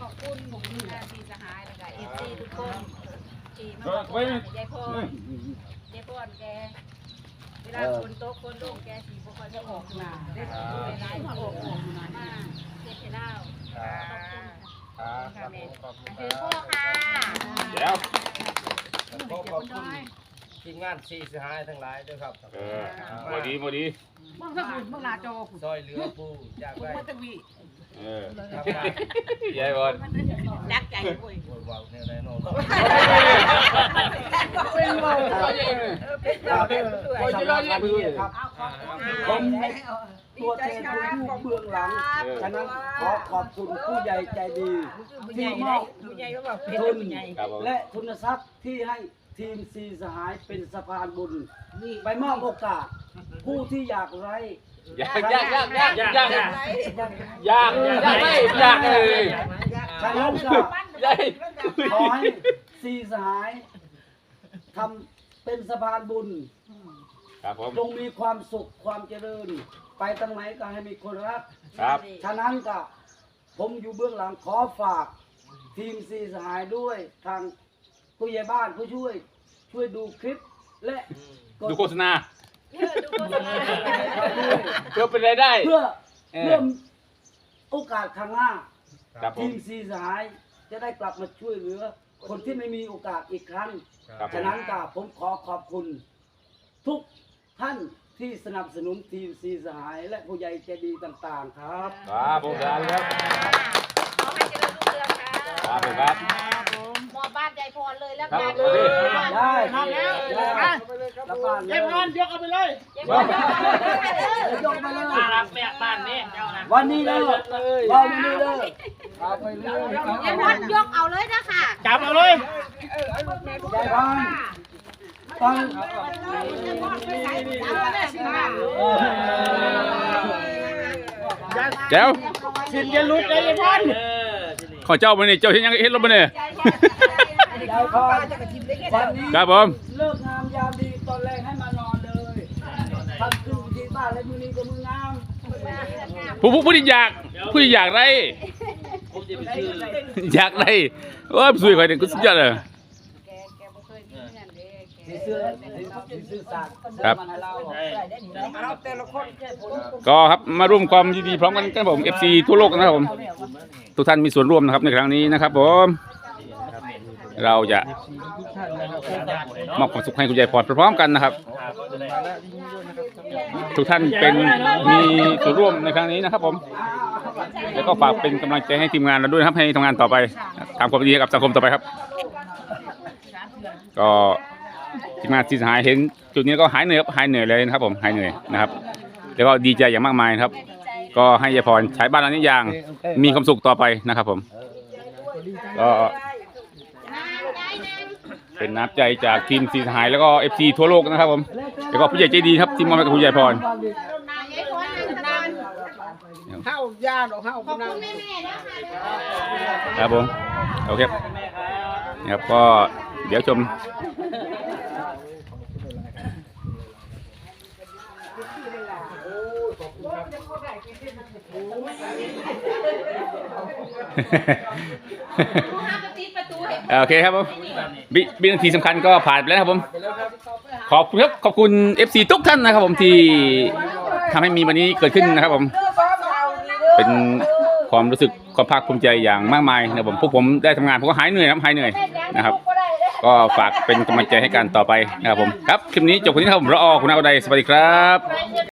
ขอบคุณผมทีมงานทีสหายแล้วก็เอฟซีทุกคนที่มาขอบคุณยายพรยายพรแกเวลาคนโต๊ะคนลงแกสีบ่ค่อยจะออกมาได้เวลามาออกออกมามาเฮ็ดให้เราขอบคุณครับขอบคุณคคือรับพ่อค่ะเดี๋ยวขอบคุณทีมงานซีสหายทั้งหลายด้วยครับเออพอดีพอดีมึงถ้าคุณมึงหนาจซอยเหลือผู้อยากได้ เออทำงานยายบอลดักใจคุยบนวางแนวแน่นอนเป็นเบาผมตัวแทนผู้อยู่เบื้องหลังฉะนั้นขอขอบคุณผู้ใหญ่ใจดีที่มอบผู้ใหญ่ก็บอกเป็นทุนผู้ใหญ่ครับผมและทุนทรัพย์ที่ให้ทีมซีสหายเป็นสะพานบุญไปมอบโอกาสผู้ที่อยากไร้ ยากยากยากยากยากยากยากยากไม่ยากเลยฉะนั้นก็ยายขอให้ซีสหายทำเป็นสะพานบุญครับผมจงมีความสุขความเจริญ ไปตรงไหนก็ให้มีคนรักครับฉะนั้นก็ผมอยู่เบื้องหลังขอฝาก ทีมซีสหายด้วยทางผู้ใหญ่บ้านผู้ช่วย ช่วยดูคลิปและกดดูโฆษณา ดูโฆษณาเพื่อเป็นรายได้ เพื่อเออ เพื่อโอกาสข้างหน้าครับผทีมมซีสหายจะได้กลับมาช่วยเหลือ คนที่ไม่มีโอกาสอีกครั้ง ครับผฉะมนั้นก็ผมขอขอบคุณ ทุกท่านที่สนับสนุนทีมซีสหาย และผู้ใหญ่ใจดีต่างๆครับ ครับผมครับครับขอให้เจริญรุ่งเรืองค่ะครับผมครับมอบบ้านยายพรเลยแล้วครักับนผม ได้ทำแล้วได้อะแล้วบ้านเก็บเงินยกเอาไปเลยยายพรยายพรเลยยกมาเลยน่ารักแม่บ้านนี่เจ้านะวันนี้เลยวันนี้เลยเอาไปเลยยายพรยกเอาเลยนะค่ะจับเอาเลยยายพันฟังแจ้วสินจะลุกเลยไอ้พันขอเจ้ามาเนี่เจ้าเห็นยังเห็นรถมาเนี่ย พันวันนี้ครับผมเลิกงามยามดีตอนแรกให้มานอนเลยทำคือที่บ้านแล้วมือนี้ก็มืองามผู้ผู้ผู้ที่อยากผู้ที่อยากได้อยากได้โอ้ยสวยกว่าเด็กก็สุดยอดเลยแกแกบ่เคยมีเงินเด้แกสีเสื้อสีเสื้อสัตว์ครับมันให้เราเราแต่ละคนก็ครับมาร่วมความยินดีพร้อมกันครับผม FC ทั่วโลกนะครับผม ทุกท่านมีส่วนร่วมนะครับในครั้งนี้นะครับผม เราจะมอบความสุขให้คุณยายพรพร้อมๆกันนะครับ ทุกท่านเป็นมีส่วนร่วมในครั้งนี้นะครับ ผม แล้วก็ฝากเป็นกำลังใจให้ทีมงานเราด้วยนะครับให้ทำงานต่อไปทำความดีให้กับสังคมต่อไปครับ ก็ทีมงานที่สหายเห็น จุดนี้ก็หายเหนื่อยครับหายเหนื่อยเลยนะครับ ผมหายเหนื่อยนะครับ แล้วก็ดีใจอย่างมากมายนะครับ ก็ให้ยายพรใช้บ้านหลังนี้อย่างมีความสุขต่อไปนะครับ ผมก็ เป็นน้ำใจจากทีมสีสหายแล้วก็เอฟซีทั่วโลกนะครับผมแล้วก็ผู้ใหญ่ใจดีครับที่มอบให้กับคุณยายพรยายพรข้ายาดอกเข้าขอบคุณแม่ๆนะคะครับผมโอเคครับก็เดี๋ยวชม โอเคครับผมวิวินาทีสำคัญก็ผ่านไปแล้วครับผม ขอบคุณครับขอบคุณ FC ทุกท่านนะครับผมที่ทำให้มีวันนี้เกิดขึ้นนะครับผม เป็นความรู้สึกความภาคภูมิใจอย่างมากมายนะครับผมพวกผมได้ทำงานผมก็หายเหนื่อยครับหายเหนื่อยนะครับ ก็ฝากเป็นกำลังใจให้กันต่อไปนะครับผมครับคลิปนี้จบคนนี้ครับผมรออคุณอาอุไดสวัสดีครับ